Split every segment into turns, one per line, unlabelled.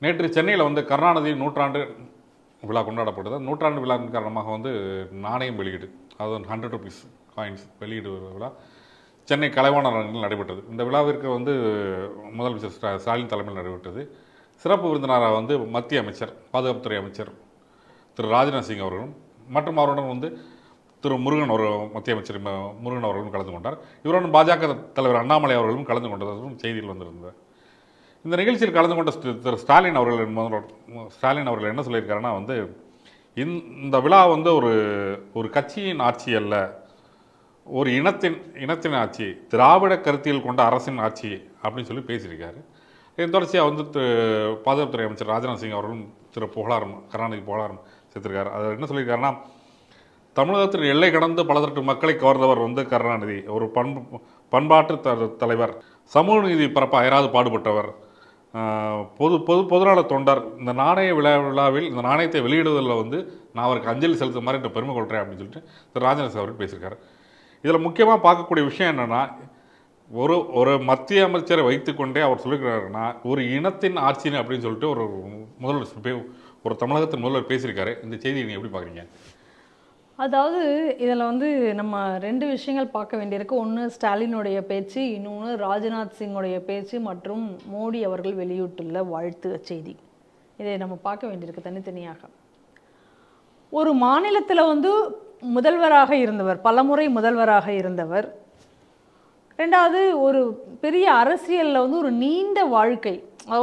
நேற்று சென்னையில் வந்து கருணாநிதி நூற்றாண்டு விழா கொண்டாடப்பட்டது. நூற்றாண்டு விழாவின் காரணமாக வந்து நாணயம் வெளியீடு அது ஹண்ட்ரட் ருபீஸ் காயின்ஸ் வெளியீடு விழா சென்னை கலைவாணர் அரங்கில் நடைபெற்றது. இந்த விழாவிற்கு வந்து முதலமைச்சர் ஸ்டா- ஸ்டாலின் தலைமையில் நடைபெற்றது. சிறப்பு விருந்தினராக வந்து மத்திய அமைச்சர் பாதுகாப்புத்துறை அமைச்சர் திரு ராஜ்நாத் சிங் அவர்களும் மற்றும் அவருடன் வந்து திரு முருகன் அவர் மத்திய அமைச்சர் முருகன் அவர்களும் கலந்து கொண்டார். இவருடன் பாஜக தலைவர் அண்ணாமலை அவர்களும் கலந்து கொண்டதும் செய்தியில் வந்திருந்தார் இந்த நிகழ்ச்சியில் கலந்து கொண்ட திரு ஸ்டாலின் அவர்கள் ஸ்டாலின் அவர்கள் என்ன சொல்லியிருக்காருன்னா வந்து இந்த விழா வந்து ஒரு ஒரு கட்சியின் ஆட்சி அல்ல. ஒரு இனத்தின் இனத்தின் ஆட்சி திராவிட கருத்தியல் கொண்ட அரசின் ஆட்சி அப்படின்னு சொல்லி பேசியிருக்காரு. இதன் தொடர்ச்சியாக வந்து பாதுகாப்புத்துறை அமைச்சர் ராஜ்நாத் சிங் அவர்களும் திரு புகழாரம் கருணாநிதி புகழாரம் சேர்த்திருக்காரு. அவர் என்ன சொல்லியிருக்காருன்னா தமிழகத்தில் எல்லை கடந்து பல தரப்பு மக்களை கவர்ந்தவர் வந்து கருணாநிதி. ஒரு பண்பு பண்பாட்டு த- தலைவர். சமூக நீதி பரப்ப அயராது பாடுபட்டவர். பொது பொது பொதுநல தொண்டர் இந்த நாணய விழா விழாவில் இந்த நாணயத்தை வெளியிடுவதில் வந்து நான் அவருக்கு அஞ்சலி செலுத்த மாதிரி நான் பெருமை கொள்கிறேன் அப்படின்னு சொல்லிட்டு திரு ராஜநாத் அவர்கள் பேசியிருக்காரு. இதில் முக்கியமாக பார்க்கக்கூடிய விஷயம் என்னென்னா ஒரு ஒரு மத்திய அமைச்சரை வைத்துக்கொண்டே அவர் சொல்லியிருக்கிறாருன்னா ஒரு இனத்தின் ஆட்சின்னு அப்படின்னு சொல்லிட்டு ஒரு முதல்வர் பே- ஒரு தமிழகத்தின் முதல்வர் பேசியிருக்காரு. இந்த செய்தியை நீங்கள் எப்படி பார்க்குறீங்க?
அதாவது இதில் வந்து நம்ம ரெண்டு விஷயங்கள் பார்க்க வேண்டியிருக்கு. ஒன்று ஸ்டாலினுடைய பேச்சு இன்னொன்று ராஜ்நாத் சிங்குடைய பேச்சு மற்றும் மோடி அவர்கள் வெளியிட்டுள்ள வாழ்த்து செய்தி. இதை நம்ம பார்க்க வேண்டியிருக்கு தனித்தனியாக. ஒரு மாநிலத்தில் வந்து முதல்வராக இருந்தவர் பலமுறை முதல்வராக இருந்தவர். ரெண்டாவது ஒரு பெரிய அரசியலில் வந்து ஒரு நீண்ட வாழ்க்கை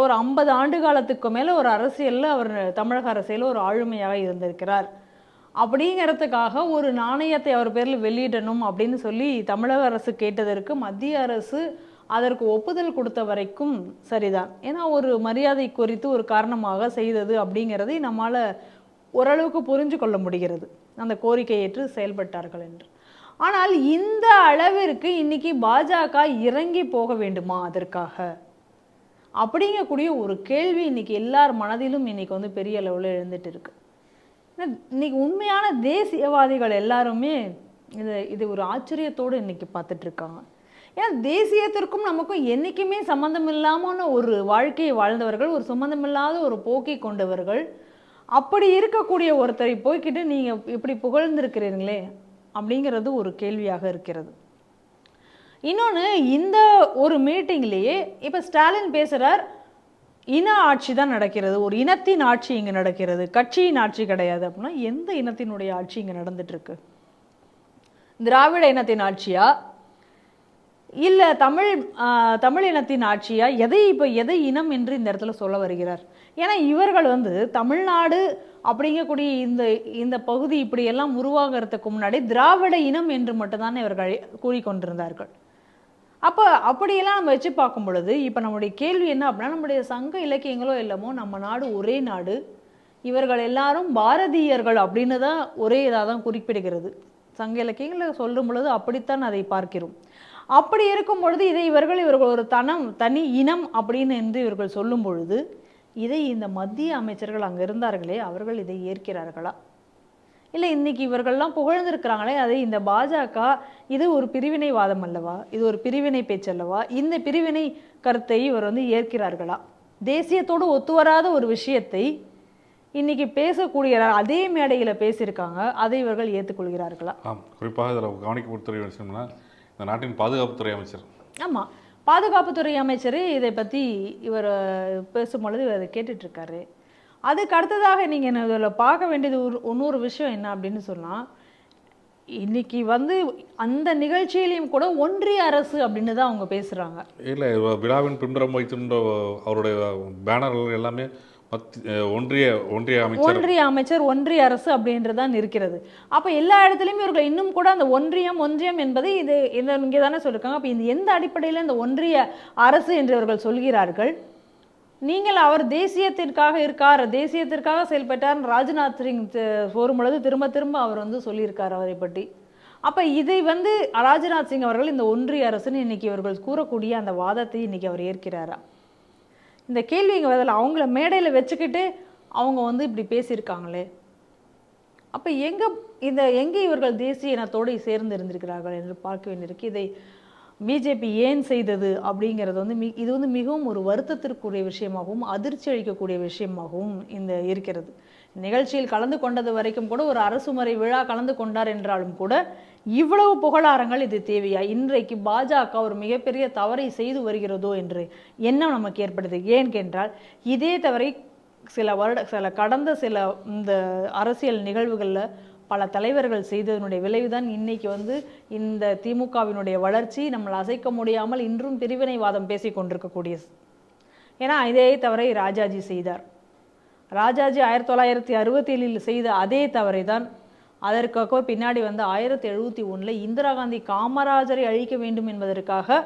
ஒரு ஐம்பது ஆண்டு காலத்துக்கு மேலே ஒரு அரசியலில் அவர் தமிழக அரசியலில் ஒரு ஆளுமையாக இருந்திருக்கிறார். அப்படிங்கிறதுக்காக ஒரு நாணயத்தை அவர் பேரில் வெளியிடணும் அப்படின்னு சொல்லி தமிழக அரசு கேட்டதற்கு மத்திய அரசு அதற்கு ஒப்புதல் கொடுத்த வரைக்கும் சரிதான். ஏன்னா ஒரு மரியாதை குறித்து ஒரு காரணமாக செய்தது அப்படிங்கிறதை நம்மால் ஓரளவுக்கு புரிஞ்சு கொள்ள முடிகிறது. அந்த கோரிக்கை ஏற்று செயல்பட்டார்கள் என்று. ஆனால் இந்த அளவிற்கு இன்னைக்கு பாஜக இறங்கி போக வேண்டுமா அதற்காக? அப்படிங்கக்கூடிய ஒரு கேள்வி இன்னைக்கு எல்லார் மனதிலும் இன்னைக்கு வந்து பெரிய அளவில் எழுந்துட்டு இருக்குது இன்னைக்கு உண்மையான தேசியவாதிகள் எல்லாருமே இது இது ஒரு ஆச்சரியத்தோடு இன்னைக்கு பார்த்துட்டு இருக்காங்க ஏன்னா தேசியத்திற்கும் நமக்கும் என்றைக்குமே சம்மந்தம் இல்லாமல் ஒரு வாழ்க்கையை வாழ்ந்தவர்கள் ஒரு சம்மந்தமில்லாத ஒரு போக்கை கொண்டவர்கள் அப்படி இருக்கக்கூடிய ஒருத்தரை போய்க்கிட்டு நீங்கள் இப்படி புகழ்ந்திருக்கிறீங்களே அப்படிங்கிறது ஒரு கேள்வியாக இருக்கிறது. இன்னொன்று இந்த ஒரு மீட்டிங்லேயே இப்போ ஸ்டாலின் பேசுகிறார் இன ஆட்சி தான் நடக்கிறது. ஒரு இனத்தின் ஆட்சி இங்கே நடக்கிறது. கட்சியின் ஆட்சி கிடையாது அப்படின்னா எந்த இனத்தினுடைய ஆட்சி இங்கே நடந்துட்டுருக்கு? திராவிட இனத்தின் ஆட்சியா? இல்லை தமிழ் தமிழ் இனத்தின் ஆட்சியா? எதை இப்போ எதை இனம் என்று இந்த இடத்துல சொல்ல வருகிறார்? ஏன்னா இவர்கள் வந்து தமிழ்நாடு அப்படிங்கக்கூடிய இந்த இந்த பகுதி இப்படியெல்லாம் உருவாகிறதுக்கு முன்னாடி திராவிட இனம் என்று மட்டும்தானே இவர்கள் கூறிக்கொண்டிருந்தார்கள். அப்போ அப்படியெல்லாம் நம்ம வச்சு பார்க்கும் பொழுது இப்போ நம்முடைய கேள்வி என்ன அப்படின்னா நம்முடைய சங்க இலக்கியங்களோ இல்லமோ நம்ம நாடு ஒரே நாடு. இவர்கள் எல்லாரும் பாரதியர்கள் அப்படின்னு தான் ஒரே இதாக தான் குறிப்பிடுகிறது. சங்க இலக்கியங்களை சொல்லும் பொழுது அப்படித்தான் அதை பார்க்கிறோம். அப்படி இருக்கும் பொழுது இதை இவர்கள் இவர்கள் ஒரு தனம் தனி இனம் அப்படின்னு என்று இவர்கள் சொல்லும் பொழுது இதை இந்த மத்திய அமைச்சர்கள் அங்கே இருந்தார்களே அவர்கள் இதை ஏற்கிறார்களா? இல்லை இன்னைக்கு இவர்கள்லாம் புகழ்ந்திருக்கிறாங்களே அதை இந்த பாஜக இது ஒரு பிரிவினைவாதம் அல்லவா? இது ஒரு பிரிவினை பேச்சு அல்லவா? இந்த பிரிவினை கருத்தை இவர் வந்து ஏற்கிறார்களா? தேசியத்தோடு ஒத்துவராத ஒரு விஷயத்தை இன்னைக்கு பேசக்கூடிய அதே மேடையில் பேசியிருக்காங்க அதை இவர்கள் ஏற்றுக்கொள்கிறார்களா?
ஆம் குறிப்பாக இதில் கவனிக்கக்கூடிய விஷயம்னா இந்த நாட்டின் பாதுகாப்புத்துறை அமைச்சர்.
ஆமாம் பாதுகாப்புத்துறை அமைச்சர் இதை பற்றி இவர் பேசும்பொழுது இவர் கேட்டுட்டு இருக்காரு. அதுக்கு அடுத்ததாக நீங்கள் இதில் பார்க்க வேண்டியது ஒரு இன்னொரு விஷயம் என்ன அப்படின்னு சொன்னால் இன்னைக்கு வந்து அந்த நிகழ்ச்சியிலையும் கூட ஒன்றிய அரசு அப்படின்னு தான் அவங்க பேசுகிறாங்க
இல்லை விழாவின் பின்புறம் வைத்திருந்த அவருடைய பேனர்கள் எல்லாமே ஒன்றிய ஒன்றிய அமைச்சர்.
ஒன்றிய அமைச்சர் ஒன்றிய அரசு அப்படின்றதான் இருக்கிறது அப்போ எல்லா இடத்துலையும் இவர்கள் இன்னும் கூட அந்த ஒன்றியம் ஒன்றியம் என்பது இது இந்த இங்கே தானே சொல்லியிருக்காங்க அப்போ இந்த எந்த அடிப்படையில் இந்த ஒன்றிய அரசு என்று இவர்கள் சொல்கிறார்கள்? நீங்கள் அவர் தேசியத்திற்காக இருக்கார் தேசியத்திற்காக செயல்பட்டார் ராஜ்நாத் சிங் தி- பொழுது திரும்ப திரும்ப அவர் வந்து சொல்லியிருக்கார் அவரை பற்றி. அப்போ இதை வந்து ராஜ்நாத் சிங் அவர்கள் இந்த ஒன்றிய அரசுன்னு இன்னைக்கு இவர்கள் கூறக்கூடிய அந்த வாதத்தை இன்னைக்கு அவர் ஏற்கிறாரா? இந்த கேள்விங்க பதில் அவங்கள மேடையில் வச்சுக்கிட்டு அவங்க வந்து இப்படி பேசியிருக்காங்களே? அப்போ எங்கே இந்த எங்கே இவர்கள் தேசிய இனத்தோடு சேர்ந்து இருந்திருக்கிறார்கள் என்று பார்க்க வேண்டியிருக்கு. இதை பிஜேபி ஏன் செய்தது அப்படிங்கிறது வந்து மி இது வந்து மிகவும் ஒரு வருத்தத்திற்குரிய விஷயமாகவும் அதிர்ச்சி அளிக்கக்கூடிய விஷயமாகவும் இந்த இருக்கிறது. நிகழ்ச்சியில் கலந்து கொண்டது வரைக்கும் கூட ஒரு அரசுமுறை விழா கலந்து கொண்டார் என்றாலும் கூட இவ்வளவு புகழாரங்கள் இது தேவையா? இன்றைக்கு பாஜக ஒரு மிகப்பெரிய தவறை செய்து வருகிறதோ என்று எண்ணம் நமக்கு ஏற்படுது. ஏன் என்றால் இதே தவறை சில வருட சில கடந்த சில இந்த அரசியல் நிகழ்வுகளில் பல தலைவர்கள் செய்ததனுடைய விளைவுதான் இன்னைக்கு வந்து இந்த திமுகவினுடைய வளர்ச்சி. நம்மளை அசைக்க முடியாமல் இன்றும் பிரிவினைவாதம் பேசிக் கொண்டிருக்கக்கூடிய ஏன்னா இதே தவறை ராஜாஜி செய்தார். ராஜாஜி ஆயிரத்தி தொள்ளாயிரத்தி அறுபத்தி ஏழில் செய்த அதே தவறை தான் அதற்காக பின்னாடி வந்து ஆயிரத்தி எழுபத்தி ஒன்றில் இந்திரா காந்தி காமராஜரை அழிக்க வேண்டும் என்பதற்காக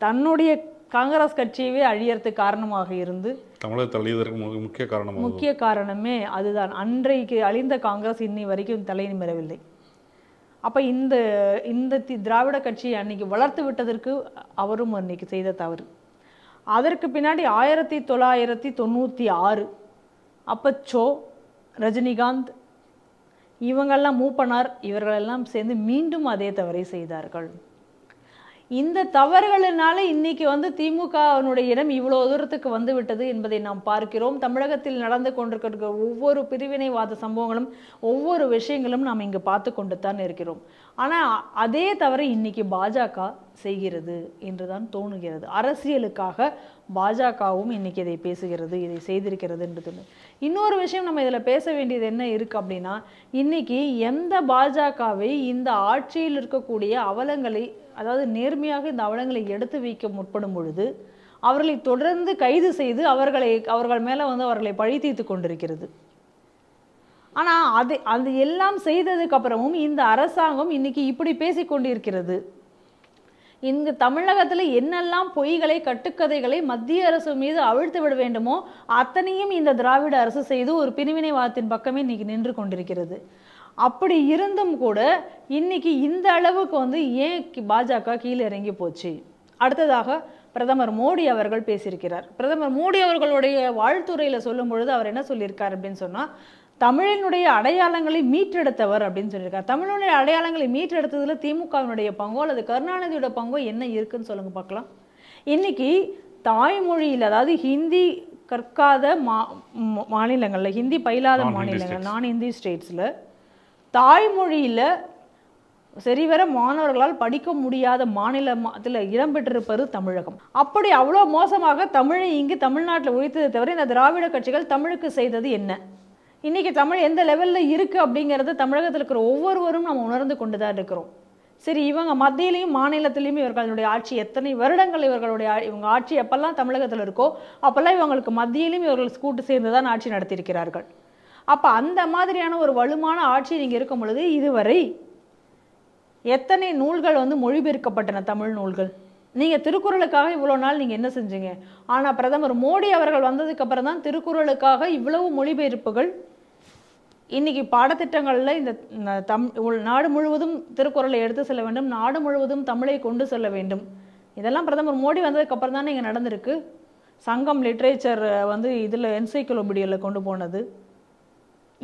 தன்னுடைய காங்கிரஸ் கட்சியவே அழியறதுக்கு காரணமாக இருந்து
தமிழகத்தை அழிவதற்கு மு- முக்கிய காரணமாக
முக்கிய காரணமே அதுதான். அன்றைக்கு அழிந்த காங்கிரஸ் இன்னி வரைக்கும் தலை நிமிரவில்லை. அப்ப இந்த இந்த தி- திராவிட கட்சியை அன்னைக்கு வளர்த்து விட்டதற்கு அவரும் அன்னைக்கு செய்த தவறு. அதற்கு பின்னாடி ஆயிரத்தி தொள்ளாயிரத்தி தொண்ணூற்றி ஆறு அப்போ சோ ரஜினிகாந்த் இவங்கெல்லாம் மூப்பனார் இவர்களெல்லாம் சேர்ந்து மீண்டும் அதே தவறை செய்தார்கள். இந்த தவறுகளினால இன்னைக்கு வந்து திமுகவினுடைய இடம் இவ்வளோ தூரத்துக்கு வந்து விட்டது என்பதை நாம் பார்க்கிறோம். தமிழகத்தில் நடந்து கொண்டிருக்கிற ஒவ்வொரு பிரிவினைவாத சம்பவங்களும் ஒவ்வொரு விஷயங்களும் நாம் இங்கு பார்த்து கொண்டு தான் இருக்கிறோம். ஆனால் அதே தவறை இன்னைக்கு பாஜக செய்கிறது என்றுதான் தோணுகிறது. அரசியலுக்காக பாஜகவும் இன்னைக்கு இதை பேசுகிறது இதை செய்திருக்கிறது என்று தோணுது இன்னொரு விஷயம் நம்ம இதில் பேச வேண்டியது என்ன இருக்கு அப்படின்னா இன்னைக்கு எந்த பாஜகவை இந்த ஆட்சியில் இருக்கக்கூடிய அவலங்களை அதாவது நேர்மையாக இந்த அவலங்களை எடுத்து வைக்க முற்படும் பொழுது அவர்களை தொடர்ந்து கைது செய்து அவர்களை அவர்கள் மேலே வந்து அவர்களை பழி தீர்த்து கொண்டிருக்கிறது. ஆனால் அது அது எல்லாம் செய்ததுக்கு அப்புறமும் இந்த அரசாங்கம் இன்னைக்கு இப்படி பேசிக்கொண்டிருக்கிறது இங்கு தமிழகத்துல என்னெல்லாம் பொய்களை கட்டுக்கதைகளை மத்திய அரசு மீது அவிழ்த்து விட வேண்டுமோ அத்தனையும் இந்த திராவிட அரசு செய்து ஒரு பிரிவினைவாதத்தின் பக்கமே இன்னைக்கு நின்று கொண்டிருக்கிறது. அப்படி இருந்தும் கூட இன்னைக்கு இந்த அளவுக்கு வந்து ஏன் பாஜக கீழே இறங்கி போச்சு? அடுத்ததாக பிரதமர் மோடி அவர்கள் பேசியிருக்கிறார். பிரதமர் மோடி அவர்களுடைய வாழ்த்துறையில சொல்லும் பொழுது அவர் என்ன சொல்லியிருக்கார் அப்படின்னு சொன்னா தமிழினுடைய அடையாளங்களை மீட்டெடுத்தவர் அப்படின்னு சொல்லியிருக்கார். தமிழினுடைய அடையாளங்களை மீட்டெடுத்ததுல திமுகவினுடைய பங்கோ அல்லது கருணாநிதியோட பங்கோ என்ன இருக்குன்னு சொல்லுங்க பார்க்கலாம். இன்னைக்கு தாய்மொழியில் அதாவது ஹிந்தி கற்காத மா மாநிலங்கள்ல ஹிந்தி பயிலாத மாநிலங்கள் நான் ஹிந்தி ஸ்டேட்ஸில் தாய்மொழியில சரிவர மாணவர்களால் படிக்க முடியாத மாநிலத்தில் இடம்பெற்றிருப்பது தமிழகம். அப்படி அவ்வளோ மோசமாக தமிழை இங்கு தமிழ்நாட்டில் ஒழித்ததை தவிர இந்த திராவிட கட்சிகள் தமிழுக்கு செய்தது என்ன? இன்றைக்கி தமிழ் எந்த லெவலில் இருக்குது அப்படிங்கிறத தமிழகத்தில் இருக்கிற ஒவ்வொருவரும் நம்ம உணர்ந்து கொண்டு தான் இருக்கிறோம். சரி இவங்க மத்தியிலையும் மாநிலத்திலையும் இவர்களுடைய ஆட்சி எத்தனை வருடங்கள் இவர்களுடைய இவங்க ஆட்சி எப்பெல்லாம் தமிழகத்தில் இருக்கோ அப்போல்லாம் இவங்களுக்கு மத்தியிலையும் இவர்கள் கூட்டு சேர்ந்து தான் ஆட்சி நடத்தியிருக்கிறார்கள். அப்போ அந்த மாதிரியான ஒரு வலுமான ஆட்சி நீங்கள் இருக்கும் பொழுது இதுவரை எத்தனை நூல்கள் வந்து மொழிபெயர்க்கப்பட்டன தமிழ் நூல்கள்? நீங்கள் திருக்குறளுக்காக இவ்வளோ நாள் நீங்கள் என்ன செஞ்சீங்க? ஆனால் பிரதமர் மோடி அவர்கள் வந்ததுக்கப்புறம் தான் திருக்குறளுக்காக இவ்வளவு மொழிபெயர்ப்புகள் இன்னைக்கு பாடத்திட்டங்களில் இந்த தம் உள் நாடு முழுவதும் திருக்குறளை எடுத்து செல்ல வேண்டும் நாடு முழுவதும் தமிழை கொண்டு செல்ல வேண்டும். இதெல்லாம் பிரதமர் மோடி வந்ததுக்கப்புறம் தான் தானே இங்கே நடந்திருக்கு. சங்கம் லிட்ரேச்சர் வந்து இதில் என்சைக்ளோபீடியாவில் கொண்டு போனது.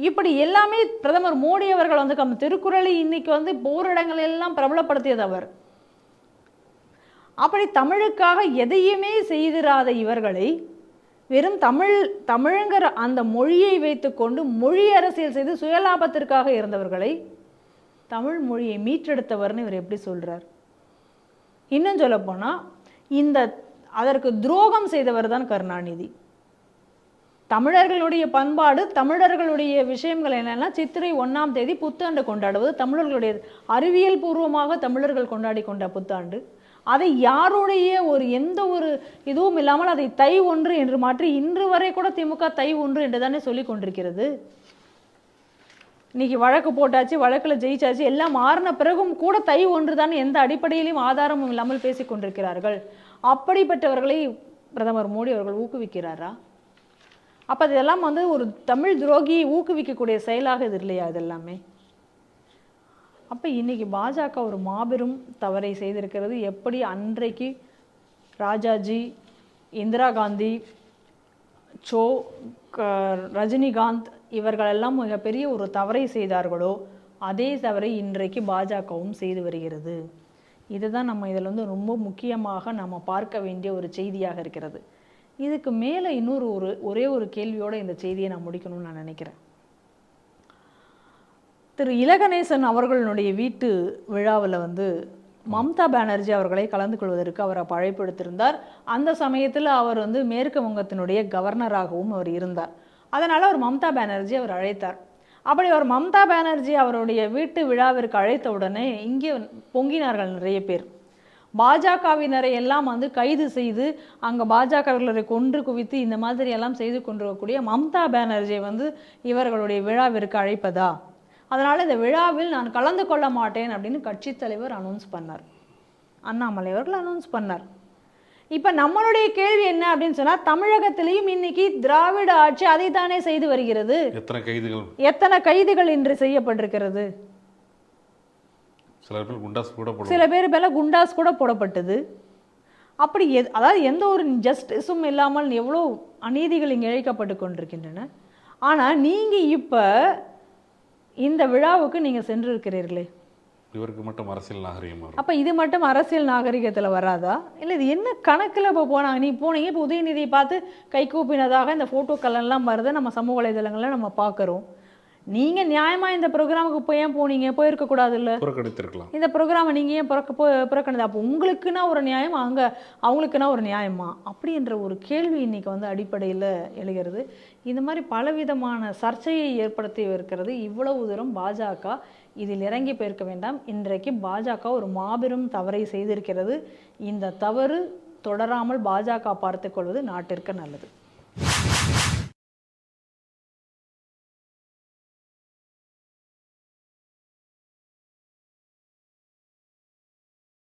இப்படி எல்லாமே பிரதமர் மோடி அவர்கள் வந்து கம் திருக்குறளை இன்னைக்கு வந்து போரிடங்கள் எல்லாம் பிரபலப்படுத்தியது அவர். அப்படி தமிழுக்காக எதையுமே செய்திராத இவர்களை வெறும் தமிழ் தமிழுங்கிற அந்த மொழியை வைத்துக்கொண்டு மொழி அரசியல் செய்து சுயலாபத்திற்காக இருந்தவர்களை தமிழ் மொழியை மீட்டெடுத்தவர்னு இவர் எப்படி சொல்கிறார் இன்னும் சொல்லப்போனால் இந்த அதற்கு துரோகம் செய்தவர் தான் கருணாநிதி. தமிழர்களுடைய பண்பாடு தமிழர்களுடைய விஷயங்கள் என்னென்னா சித்திரை ஒன்றாம் தேதி புத்தாண்டு கொண்டாடுவது தமிழர்களுடைய அறிவியல் பூர்வமாக தமிழர்கள் கொண்டாடி கொண்ட புத்தாண்டு. அதை யாருடைய ஒரு எந்த ஒரு இதுவும் இல்லாமல் அதை தை ஒன்று என்று மாற்றி இன்று வரை கூட திமுக தை ஒன்று என்று தானே சொல்லி கொண்டிருக்கிறது. இன்னைக்கு வழக்கு போட்டாச்சு வழக்கில் ஜெயிச்சாச்சு எல்லாம் மாறின பிறகும் கூட தை ஒன்று தான் எந்த அடிப்படையிலும் ஆதாரமும் இல்லாமல் பேசிக் கொண்டிருக்கிறார்கள். அப்படிப்பட்டவர்களை பிரதமர் மோடி அவர்கள் ஊக்குவிக்கிறாரா? அப்போ இதெல்லாம் வந்து ஒரு தமிழ் துரோகியை ஊக்குவிக்கக்கூடிய செயலாக இது இல்லையா இதெல்லாமே? அப்போ இன்னைக்கு பாஜக ஒரு மாபெரும் தவறை செய்திருக்கிறது. எப்படி அன்றைக்கு ராஜாஜி இந்திரா காந்தி சோ க- ரஜினிகாந்த் இவர்களெல்லாம் மிகப்பெரிய ஒரு தவறை செய்தார்களோ அதே தவறை இன்றைக்கு பாஜகவும் செய்து வருகிறது. இதுதான் நம்ம இதில் வந்து ரொம்ப முக்கியமாக நம்ம பார்க்க வேண்டிய ஒரு செய்தியாக இருக்கிறது. இதுக்கு மேலே இன்னொரு ஒரு ஒரே ஒரு கேள்வியோடு இந்த செய்தியை நான் முடிக்கணும்னு நான் நினைக்கிறேன். திரு இலகணேசன் அவர்களுடைய வீட்டு விழாவில் வந்து மம்தா பானர்ஜி அவர்களை கலந்து கொள்வதற்கு அவரை பழைப்படுத்திருந்தார் அந்த சமயத்தில் அவர் வந்து மேற்கு வங்கத்தினுடைய கவர்னராகவும் அவர் இருந்தார். அதனால் அவர் மம்தா பானர்ஜி அவர் அழைத்தார். அப்படி அவர் மம்தா பானர்ஜி அவருடைய வீட்டு விழாவிற்கு அழைத்த உடனே இங்கே பொங்கினார்கள் நிறைய பேர். பாஜகவினரை எல்லாம் வந்து கைது செய்து அங்கே பாஜகவினரை கொன்று குவித்து இந்த மாதிரி எல்லாம் செய்து கொண்டிருக்கக்கூடிய மம்தா பானர்ஜியை வந்து இவர்களுடைய விழாவிற்கு அழைப்பதா? அதனால் இந்த விழாவில் நான் கலந்து கொள்ள மாட்டேன் அப்படின்னு கட்சித் தலைவர் அனௌன்ஸ் பண்ணார். அண்ணாமலை அவர்கள் அனௌன்ஸ் பண்ணார். இப்போ நம்மளுடைய கேள்வி என்ன அப்படின்னு சொன்னால் தமிழகத்திலையும் இன்னைக்கு திராவிட ஆட்சி அதை தானே செய்து வருகிறது?
எத்தனை கைதுகள்?
எத்தனை கைதுகள் இன்று செய்யப்பட்டிருக்கிறது?
சில பேர் குண்டாஸ் கூட
சில பேர் மேல குண்டாஸ் கூட போடப்பட்டது. அப்படி எது அதாவது எந்த ஒரு ஜஸ்டிஸும் இல்லாமல் எவ்வளோ அநீதிகள் இங்கே இழைக்கப்பட்டு கொண்டிருக்கின்றன. ஆனால் நீங்கள் இப்போ இந்த விழாவுக்கு நீங்கள் சென்றிருக்கிறீர்களே.
இவருக்கு மட்டும் அரசியல் இருக்கும்
அப்போ இது மட்டும் அரசியல் நாகரிகத்தில் வராதா? இல்லை இது என்ன கணக்கில் இப்போ போனாங்க நீ போனீங்க இப்போ உதயநிதியை பார்த்து கை கூப்பினதாக இந்த ஃபோட்டோக்கள் எல்லாம் வருது நம்ம சமூக வலைதளங்களில் நம்ம பார்க்குறோம். நீங்கள் நியாயமாக இந்த ப்ரோக்ராமுக்கு போய் ஏன் போனீங்க போயிருக்க கூடாதுல்ல?
புறக்கணித்திருக்கலாம்.
இந்த ப்ரோக்ராமை நீங்கள் ஏன் புறக்க புறக்கணிது அப்போ உங்களுக்குன்னா ஒரு நியாயம் அங்கே அவங்களுக்குன்னா ஒரு நியாயமா? அப்படின்ற ஒரு கேள்வி இன்னைக்கு வந்து அடிப்படையில் எழுகிறது. இந்த மாதிரி பலவிதமான சர்ச்சையை ஏற்படுத்தி இருக்கிறது இவ்வளவு தூரம் பாஜக. இதில் இறங்கி போயிருக்க வேண்டாம். இன்றைக்கு பாஜக ஒரு மாபெரும் தவறை செய்திருக்கிறது. இந்த தவறு தொடராமல் பாஜக பார்த்துக்கொள்வது நாட்டிற்கு நல்லது.